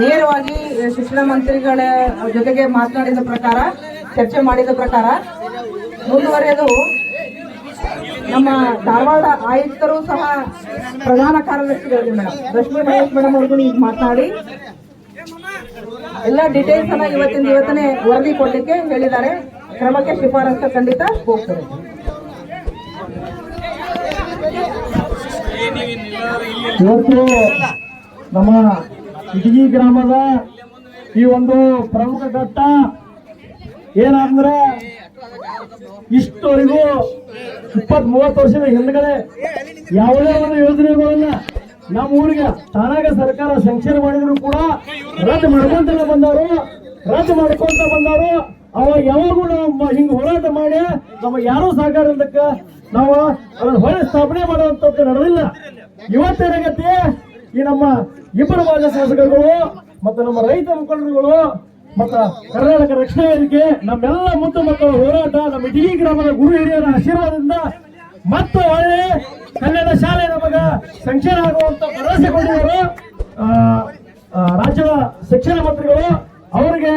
ನೇರವಾಗಿ ಶಿಕ್ಷಣ ಮಂತ್ರಿಗಳ ಜೊತೆಗೆ ಮಾತನಾಡಿದ ಪ್ರಕಾರ ಚರ್ಚೆ ಮಾಡಿದ ಪ್ರಕಾರ ಮುಂದುವರೆದು ನಮ್ಮ ಧಾರವಾಡ ಆಯುಕ್ತರು ಸಹ ಪ್ರಧಾನ ಕಾರ್ಯದರ್ಶಿಗಳಿಗೆ ಮೇಡಮ್ ರಶ್ಮಿ ಮಹೇಶ್ ಮೇಡಮ್ ಅವ್ರಿಗೂ ಈಗ ಮಾತನಾಡಿ ಎಲ್ಲ ಡೀಟೇಲ್ಸ್ ಅನ್ನ ಇವತ್ತಿನ ಇವತ್ತನೇ ವರದಿ ಕೊಡ್ಲಿಕ್ಕೆ ಹೇಳಿದ್ದಾರೆ. ಕ್ರಮಕ್ಕೆ ಶಿಫಾರಸು ಖಂಡಿತ ಹೋಗ್ತದೆ. ಇವತ್ತು ನಮ್ಮ ಇಟಗಿ ಗ್ರಾಮದ ಈ ಒಂದು ಪ್ರಮುಖ ಘಟ್ಟ ಏನಂದ್ರೆ ಇಷ್ಟವರೆಗೂ ಇಪ್ಪತ್ ಮೂವತ್ತು ವರ್ಷದ ಹಿಂದ್ಗಡೆ ಯಾವುದೇ ಒಂದು ಯೋಜನೆಗಳನ್ನ ನಮ್ಮ ಊರಿಗೆ ತಾನಾಗ ಸರ್ಕಾರ ಸಂಕ್ಷೇಮ ಮಾಡಿದ್ರು ಕೂಡ ರದ್ದು ಮಾಡ್ಕೊಂತ ಬಂದವರು, ರದ್ದು ಮಾಡ್ಕೊಂತ ಬಂದವರು, ಅವಾಗ ಯಾವಾಗೂ ನಾವು ಹಿಂಗ್ ಹೋರಾಟ ಮಾಡಿ ನಮಗೆ ಯಾರೂ ಸಹಕಾರ ಇಲ್ಲದಕ್ಕ ನಾವು ಅದನ್ನ ಹೊಳೆ ಸ್ಥಾಪನೆ ಮಾಡುವಂತದ್ದು ನಡೆದಿಲ್ಲ. ಇವತ್ತೇನಾಗತ್ತೆ ಈ ನಮ್ಮ ಇಬ್ಬರು ಮಾಜಿ ಶಾಸಕರುಗಳು ಮತ್ತು ನಮ್ಮ ರೈತ ಮುಖಂಡರುಗಳು ಮತ್ತು ಕರ್ನಾಟಕ ರಕ್ಷಣಾ ವೇದಿಕೆ, ನಮ್ಮೆಲ್ಲ ಮುದ್ದು ಮಕ್ಕಳ ಹೋರಾಟ, ನಮ್ಮ ಇಡೀ ಗ್ರಾಮದ ಗುರು ಹಿರಿಯರ ಆಶೀರ್ವಾದದಿಂದ ಮತ್ತು ಒಳ್ಳೆ ಕನ್ನಡ ಶಾಲೆ ನಮಗ ಸಂಕ್ಷೇಮ ಆಗುವಂತ ಭರವಸೆ ಕೊಟ್ಟಿದ್ದಾರೆ. ರಾಜ್ಯದ ಶಿಕ್ಷಣ ಮಂತ್ರಿಗಳು, ಅವರಿಗೆ